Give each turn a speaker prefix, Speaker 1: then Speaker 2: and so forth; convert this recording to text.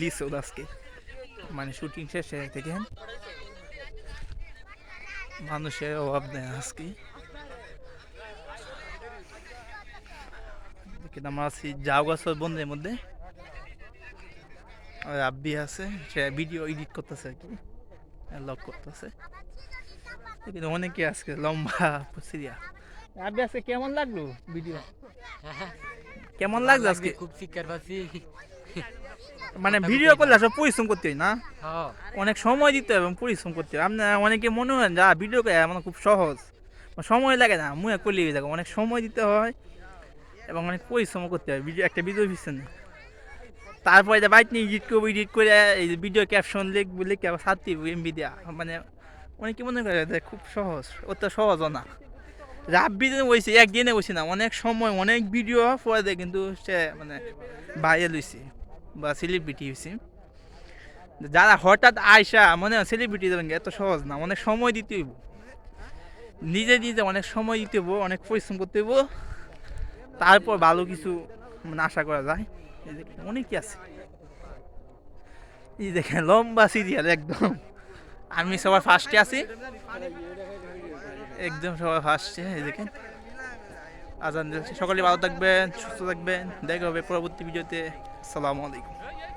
Speaker 1: লিসো আজকে মানে শুটিং শেষে থেকে মানুষের অভাব নেই আজকে। কিন্তু আমরা আছি যাও গাছর বন্ধের মধ্যে। আব্বি আছে সে ভিডিও এডিট করতেছে আর কি লক করতেছে। কিন্তু অনেকে আজকে লম্বা সিরিয়া আব্বি আজকে কেমন লাগল ভিডিও কেমন লাগল আজকে?
Speaker 2: খুব শিক্ষার পাচ্ছি
Speaker 1: মানে ভিডিও করলে সব পরিশ্রম করতে হয় না?
Speaker 2: হ্যাঁ।
Speaker 1: অনেক সময় দিতে হবে এবং পরিশ্রম করতে হবে। আপনার অনেকে মনে হয় যা ভিডিও করে মানে খুব সহজ। সময় লাগে না মুয়ে করলে যাবে অনেক সময় দিতে হয় এবং অনেক পরিশ্রম করতে হয়। ভিডিও একটা ভিডিও পিছনে তারপরে যে বাইক নিয়ে এডিট করব এডিট করে এই ভিডিও ক্যাপশন লিখব লিখে আবার সাথে এমবি দেওয়া মানে অনেকে মনে করে যে খুব সহজ। অত সহজও না। রাব্বি দিনে বসে একদিনে বসে না। অনেক সময় অনেক ভিডিও পরে দেয় কিন্তু সে মানে বাইরে হয়েছে বা সেলিব্রিটি হয়েছে যারা হঠাৎ আয়সা মনে হয় সেলিব্রিটি দেবেন এত সহজ না, অনেক সময় দিতে হইব। নিজে নিজে অনেক সময় দিতে হইব, অনেক পরিশ্রম করতে হইব। তারপর ভালো কিছু মানে আশা করা যায়। এই অনেকই আছে। এই দেখেন, লম্বা সিরিয়াল একদম। আমি সবার ফার্স্টে আছি। একদম সবার ফার্স্টে এই দেখেন। আজান সকলে ভালো থাকবেন, সুস্থ থাকবেন। দেখা হবে পরবর্তী ভিডিওতে। আসসালামু আলাইকুম।